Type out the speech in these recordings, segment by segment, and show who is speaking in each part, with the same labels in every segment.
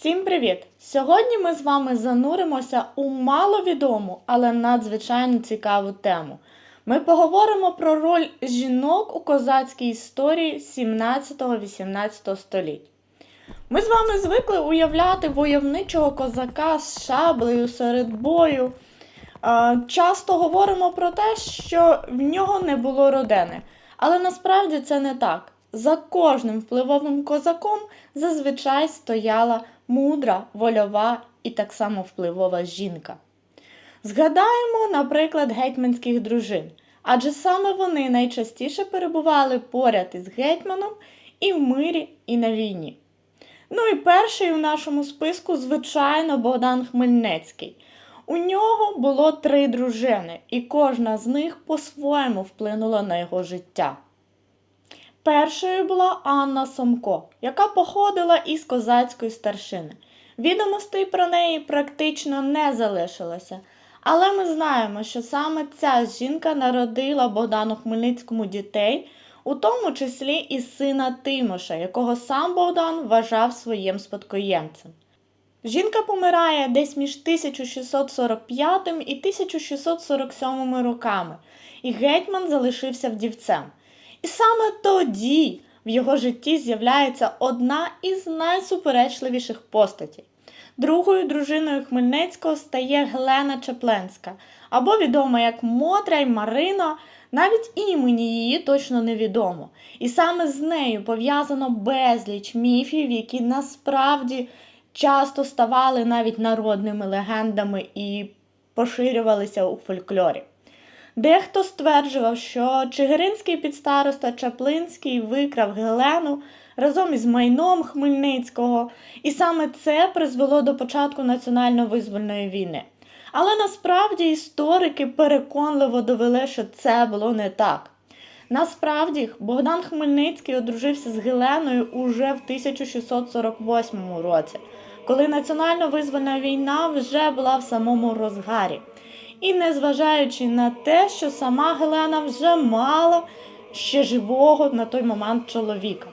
Speaker 1: Всім привіт! Сьогодні ми з вами зануримося у маловідому, але надзвичайно цікаву тему. Ми поговоримо про роль жінок у козацькій історії 17-18 століть. Ми з вами звикли уявляти войовничого козака з шаблею серед бою. Часто говоримо про те, що в нього не було родини. Але насправді це не так. За кожним впливовим козаком зазвичай стояла мудра, вольова і так само впливова жінка. Згадаємо, наприклад, гетьманських дружин, адже саме вони найчастіше перебували поряд із гетьманом і в мирі, і на війні. Ну і перший у нашому списку, звичайно, Богдан Хмельницький. У нього було три дружини, і кожна з них по-своєму вплинула на його життя. Першою була Анна Сомко, яка походила із козацької старшини. Відомостей про неї практично не залишилося. Але ми знаємо, що саме ця жінка народила Богдану Хмельницькому дітей, у тому числі і сина Тимоша, якого сам Богдан вважав своїм спадкоємцем. Жінка помирає десь між 1645 і 1647 роками, і гетьман залишився вдівцем. І саме тоді в його житті з'являється одна із найсуперечливіших постатей. Другою дружиною Хмельницького стає Гелена Чепленська, або відома як Мотря й Марина, навіть імені її точно невідомо. І саме з нею пов'язано безліч міфів, які насправді часто ставали навіть народними легендами і поширювалися у фольклорі. Дехто стверджував, що Чигиринський підстароста Чаплинський викрав Гелену разом із майном Хмельницького, і саме це призвело до початку національно-визвольної війни. Але насправді історики переконливо довели, що це було не так. Насправді, Богдан Хмельницький одружився з Геленою уже в 1648 році, коли національно-визвольна війна вже була в самому розгарі. І незважаючи на те, що сама Гелена вже мала ще живого на той момент чоловіка.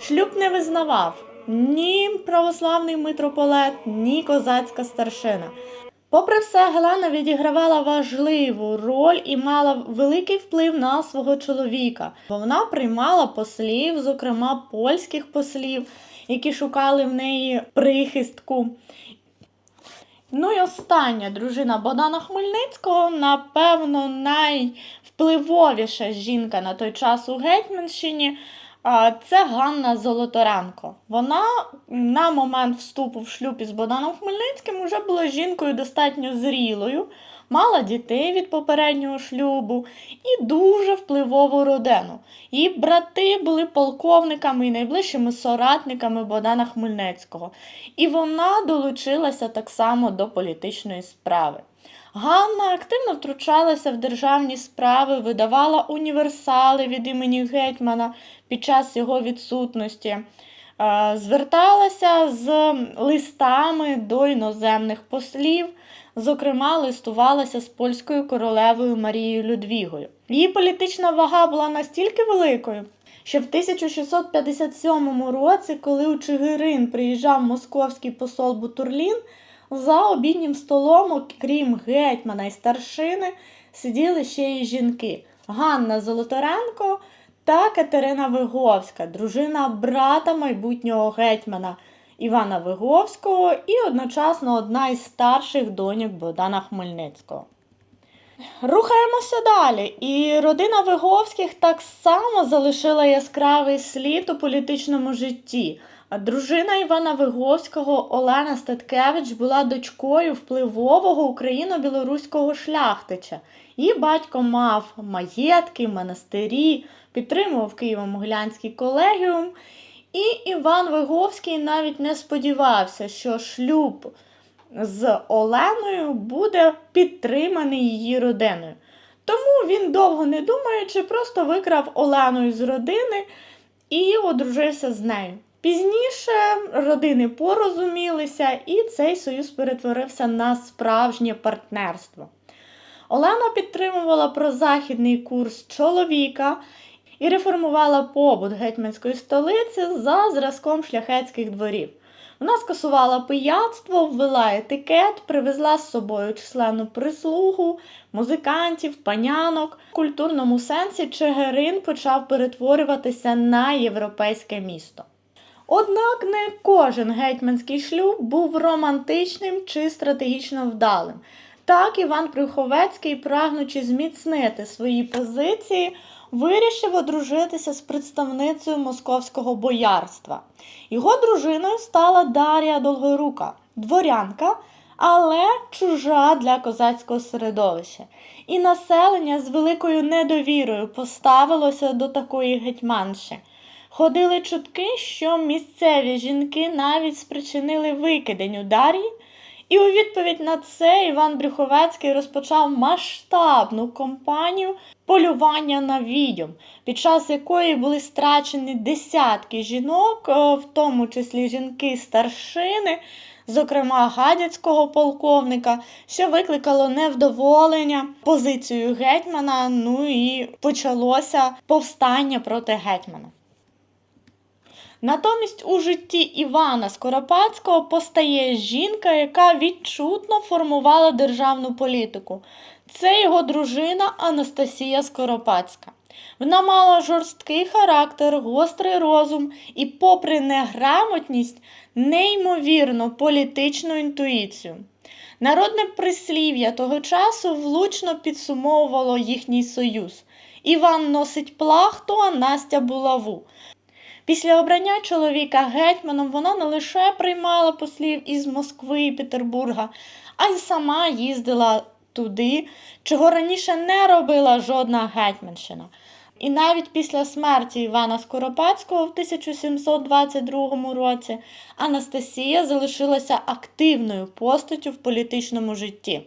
Speaker 1: Шлюб не визнавав ні православний митрополет, ні козацька старшина. Попри все, Гелена відігравала важливу роль і мала великий вплив на свого чоловіка. бо Вона приймала послів, зокрема польських послів, які шукали в неї прихистку. Ну і остання дружина Богдана Хмельницького, напевно, найвпливовіша жінка на той час у Гетьманщині. Це Ганна Золоторенко. Вона на момент вступу в шлюб із Богданом Хмельницьким вже була жінкою достатньо зрілою, мала дітей від попереднього шлюбу і дуже впливову родину. Її брати були полковниками і найближчими соратниками Богдана Хмельницького, і вона долучилася так само до політичної справи. Ганна активно втручалася в державні справи, видавала універсали від імені гетьмана під час його відсутності, е, зверталася з листами до іноземних послів, зокрема, листувалася з польською королевою Марією Людвігою. Її політична вага була настільки великою, що в 1657 році, коли у Чигирин приїжджав московський посол Бутурлін, за обіднім столом, окрім гетьмана і старшини, сиділи ще й жінки Ганна Золоторенко та Катерина Виговська, дружина брата майбутнього гетьмана Івана Виговського і одночасно одна із старших доньок Богдана Хмельницького. Рухаємося далі. І родина Виговських так само залишила яскравий слід у політичному житті. Дружина Івана Виговського Олена Статкевич була дочкою впливового україно-білоруського шляхтича. Її батько мав маєтки, монастирі, підтримував Києво-Могилянський колегіум. І Іван Виговський навіть не сподівався, що шлюб з Оленою буде підтриманий її родиною. Тому він, довго не думаючи, просто викрав Олену із родини і одружився з нею. Пізніше родини порозумілися, і цей союз перетворився на справжнє партнерство. Олена підтримувала прозахідний курс чоловіка і реформувала побут гетьманської столиці за зразком шляхетських дворів. Вона скасувала пияцтво, ввела етикет, привезла з собою численну прислугу, музикантів, панянок. В культурному сенсі Чигирин почав перетворюватися на європейське місто. Однак не кожен гетьманський шлюб був романтичним чи стратегічно вдалим. Так Іван Приховецький, прагнучи зміцнити свої позиції, вирішив одружитися з представницею московського боярства. Його дружиною стала Дар'я Долгорука, дворянка, але чужа для козацького середовища. І населення з великою недовірою поставилося до такої гетьманші. Ходили чутки, що місцеві жінки навіть спричинили викидень у Дар'ї, і у відповідь на це Іван Брюховецький розпочав масштабну кампанію полювання на відьом, під час якої були страчені десятки жінок, е, в тому числі жінки старшини, зокрема гадяцького полковника, що викликало невдоволення позицією гетьмана. Ну і почалося повстання проти гетьмана. Натомість у житті Івана Скоропадського постає жінка, яка відчутно формувала державну політику. Це його дружина Анастасія Скоропадська. Вона мала жорсткий характер, гострий розум і, попри неграмотність, неймовірно політичну інтуїцію. Народне прислів'я того часу влучно підсумовувало їхній союз. Іван носить плахту, а Настя булаву. Після обрання чоловіка гетьманом вона не лише приймала послів із Москви і Петербурга, а й сама їздила туди, чого раніше не робила жодна гетьманщина. І навіть після смерті Івана Скоропадського в 1722 році Анастасія залишилася активною постаттю в політичному житті.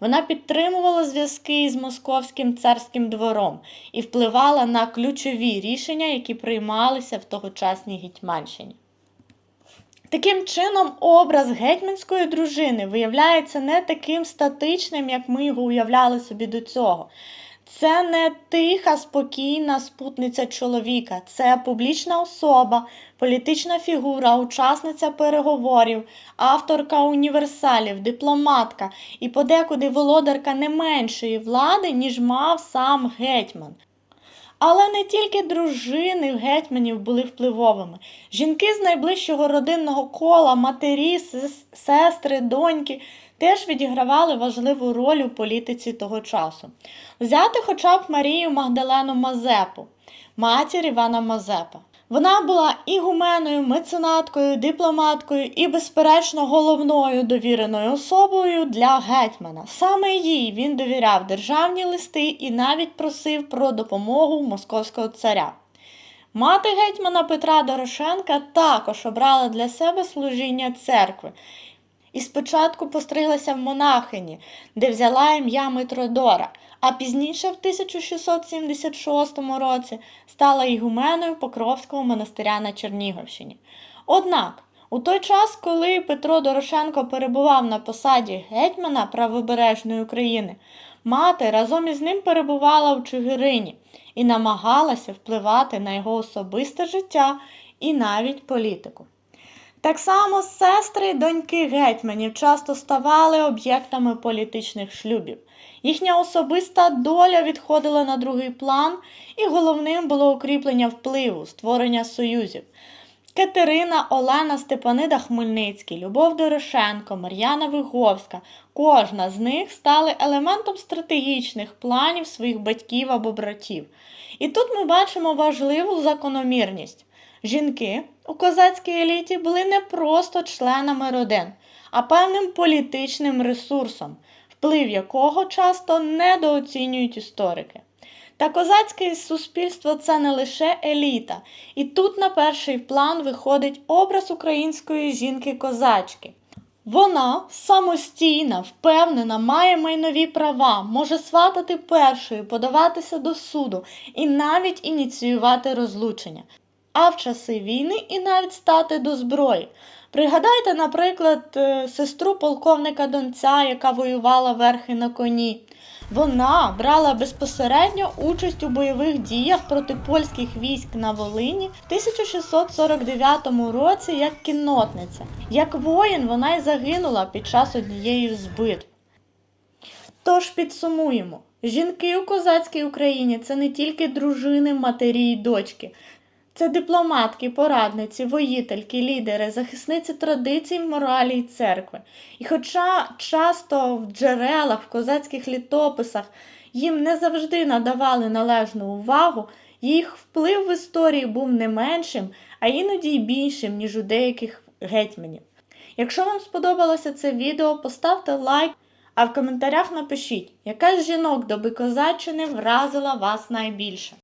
Speaker 1: Вона підтримувала зв'язки з московським царським двором і впливала на ключові рішення, які приймалися в тогочасній Гетьманщині. Таким чином, образ гетьманської дружини виявляється не таким статичним, як ми його уявляли собі до цього. Це не тиха, спокійна спутниця чоловіка, це публічна особа, політична фігура, учасниця переговорів, авторка універсалів, дипломатка і подекуди володарка не меншої влади, ніж мав сам гетьман. Але не тільки дружини гетьманів були впливовими. Жінки з найближчого родинного кола, матері, сестри, доньки теж відігравали важливу роль у політиці того часу. Взяти хоча б Марію Магдалену Мазепу, матір Івана Мазепа. Вона була ігуменою, меценаткою, дипломаткою і, безперечно, головною довіреною особою для гетьмана. Саме їй він довіряв державні листи і навіть просив про допомогу московського царя. Мати гетьмана Петра Дорошенка також обрала для себе служіння церкви. І спочатку постриглася в монахині, де взяла ім'я Митродора, а пізніше, в 1676 році, стала ігуменою Покровського монастиря на Чернігівщині. Однак, у той час, коли Петро Дорошенко перебував на посаді гетьмана правобережної України, мати разом із ним перебувала в Чигирині і намагалася впливати на його особисте життя і навіть політику. Так само сестри й доньки гетьманів часто ставали об'єктами політичних шлюбів. Їхня особиста доля відходила на другий план, і головним було укріплення впливу, створення союзів. Катерина, Олена Степанида Хмельницький, Любов Дорошенко, Мар'яна Виговська кожна з них стали елементом стратегічних планів своїх батьків або братів. І тут ми бачимо важливу закономірність. Жінки у козацькій еліті були не просто членами родин, а певним політичним ресурсом, вплив якого часто недооцінюють історики. Та козацьке суспільство це не лише еліта, і тут на перший план виходить образ української жінки-козачки. Вона самостійна, впевнена, має майнові права, може сватати першою, подаватися до суду і навіть ініціювати розлучення а в часи війни і навіть стати до зброї. Пригадайте, наприклад, е, сестру полковника Донця, яка воювала верхи на коні. Вона брала безпосередньо участь у бойових діях проти польських військ на Волині в 1649 році як кіннотниця. Як воїн вона й загинула під час однієї з битв. Тож підсумуємо: жінки у козацькій Україні це не тільки дружини, матері й дочки. Це дипломатки, порадниці, воїтельки, лідери, захисниці традицій, моралі й церкви. І хоча часто в джерелах, в козацьких літописах їм не завжди надавали належну увагу, їх вплив в історії був не меншим, а іноді й більшим, ніж у деяких гетьманів. Якщо вам сподобалося це відео, поставте лайк, а в коментарях напишіть, яка з жінок доби козаччини вразила вас найбільше.